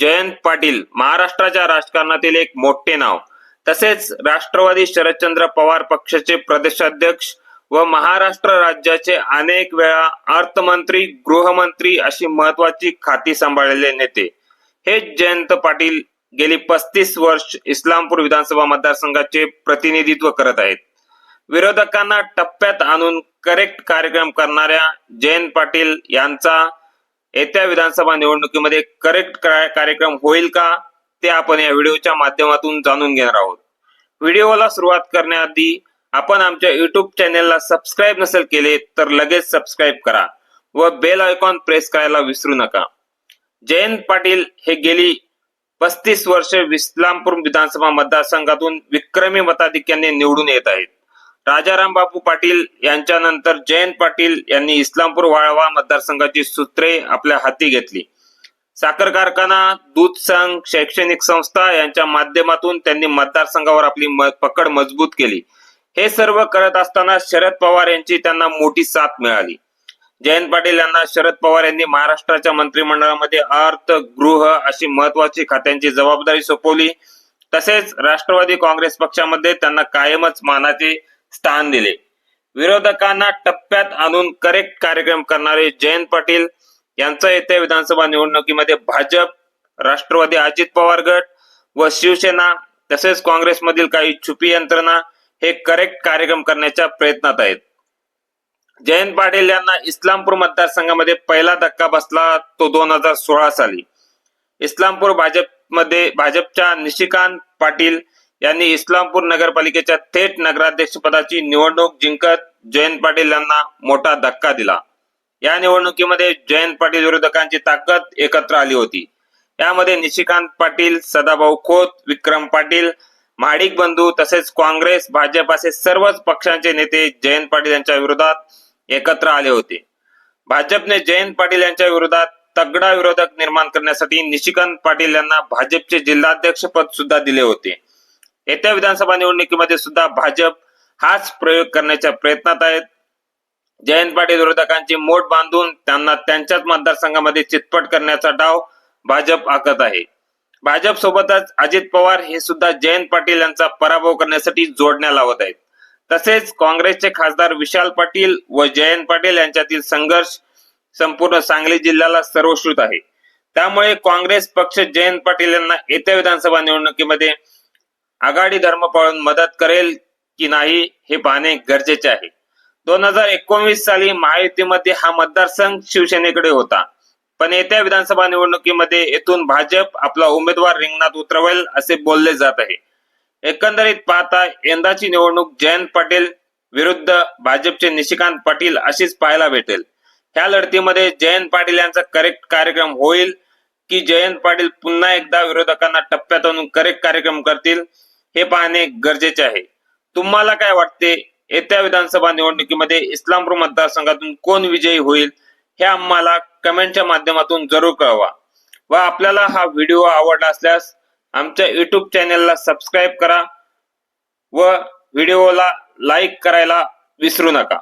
जयंत पाटील महाराष्ट्राच्या राजकारणातील एक मोठे नाव. तसेच राष्ट्रवादी शरदचंद्र पवार पक्षाचे प्रदेशाध्यक्ष व महाराष्ट्र राज्याचे अनेक वेळा अर्थमंत्री गृहमंत्री अशी महत्वाची खाती सांभाळलेले नेते. हे जयंत पाटील गेली पस्तीस वर्ष इस्लामपूर विधानसभा मतदारसंघाचे प्रतिनिधित्व करत आहेत. विरोधकांना टप्प्यात आणून करेक्ट कार्यक्रम करणाऱ्या जयंत पाटील यांचा येत्या विधानसभा निवडणुकीमध्ये करेक्ट कार्यक्रम होईल का ते आपण या व्हिडिओच्या माध्यमातून जाणून घेणार आहोत. व्हिडिओला सुरुवात करण्याआधी आपण आमच्या युट्यूब चॅनेलला सबस्क्राईब नसेल केले तर लगेच सबस्क्राईब करा व बेल आयकॉन प्रेस करायला विसरू नका. जयंत पाटील हे गेली पस्तीस वर्ष इस्लामपूर विधानसभा मतदारसंघातून विक्रमी मताधिक्याने निवडून येत आहेत. राजाराम बापू पाटील यांच्यानंतर जयंत पाटील यांनी इस्लामपूर वाळवा मतदारसंघाची सूत्रे आपल्या हाती घेतली. साखर कारखाना दूध संघ शैक्षणिक संस्था यांच्या माध्यमातून त्यांनी मतदारसंघावर आपली पकड मजबूत केली. हे सर्व करत असताना शरद पवार यांची त्यांना मोठी साथ मिळाली. जयंत पाटील यांना शरद पवार यांनी महाराष्ट्राच्या मंत्रिमंडळामध्ये अर्थ गृह अशी महत्वाची खात्यांची जबाबदारी सोपवली. तसेच राष्ट्रवादी काँग्रेस पक्षामध्ये त्यांना कायमच मानाचे स्थान दिले. विरोधकांना टप्प्यात आणून करेक्ट कार्यक्रम करणारे जयंत पाटील यांचा येत्या विधानसभा निवडणुकीमध्ये भाजप राष्ट्रवादी अजित पवार गट व शिवसेना तसेच काँग्रेसमधील काही छुपी यंत्रणा हे करेक्ट कार्यक्रम करण्याच्या प्रयत्नात आहेत. जयंत पाटील यांना इस्लामपूर मतदारसंघामध्ये पहिला धक्का बसला तो दोन हजार सोळा साली. इस्लामपूर भाजपमध्ये भाजपच्या निशिकांत पाटील यांनी इस्लामपूर नगरपालिकेच्या थेट नगराध्यक्षपदाची निवडणूक जिंकत जयंत पाटील यांना मोठा धक्का दिला. या निवडणुकीमध्ये जयंत पाटील विरोधकांची ताकद एकत्र आली होती. यामध्ये निशिकांत पाटील सदाभाऊ खोत विक्रम पाटील महाडिक बंधू तसेच काँग्रेस भाजप असे सर्वच पक्षांचे नेते जयंत पाटील यांच्या विरोधात एकत्र आले होते. भाजपने जयंत पाटील यांच्या विरोधात तगडा विरोधक निर्माण करण्यासाठी निशिकांत पाटील यांना भाजपचे जिल्हाध्यक्ष पद सुद्धा दिले होते. येत्या विधानसभा निवडणुकीमध्ये सुद्धा भाजप हाच प्रयोग करण्याच्या प्रयत्नात आहेत. जयंत पाटील विरोधकांची मोठ बांधून त्यांना त्यांच्याच मतदारसंघामध्ये चितपट करण्याचा डाव भाजप आखत आहे. भाजप सोबतच अजित पवार हे सुद्धा जयंत पाटील यांचा पराभव करण्यासाठी जोडण्या लावत आहेत. तसेच काँग्रेसचे खासदार विशाल पाटील व जयंत पाटील यांच्यातील संघर्ष संपूर्ण सांगली जिल्ह्याला सर्वश्रुत आहे. त्यामुळे काँग्रेस पक्ष जयंत पाटील यांना येत्या विधानसभा निवडणुकीमध्ये आघाडी धर्म पाळून मदत करेल की नाही हे पाहणे गरजेचे आहे. दोन हजार एकोणवीस साली महायुतीमध्ये हा मतदारसंघ शिवसेनेकडे होता. पण येत्या विधानसभा निवडणुकीमध्ये येथून भाजप आपला उमेदवार रिंगणात उतरवेल असे बोलले जात आहे. एकंदरीत पाहता यंदाची निवडणूक जयंत पाटील विरुद्ध भाजपचे निशिकांत पाटील अशीच पाहायला भेटेल. ह्या लढतीमध्ये जयंत पाटील यांचा करेक्ट कार्यक्रम होईल की जयंत पाटील पुन्हा एकदा विरोधकांना टप्प्यात आणून करेक्ट कार्यक्रम करतील? हे पाहणे गरजेचे आहे. तुम्हाला काय वाटते? येत्या विधानसभा निवडणुकीमध्ये इस्लामपूर मतदारसंघातून कोण विजयी होईल? हे आम्हाला कमेंटच्या माध्यमातून जरूर कळवा. व आपल्याला हा व्हिडिओ आवडला असल्यास आमच्या युट्यूब चॅनेलला सबस्क्राईब करा. व व्हिडिओला लाईक करायला विसरू नका.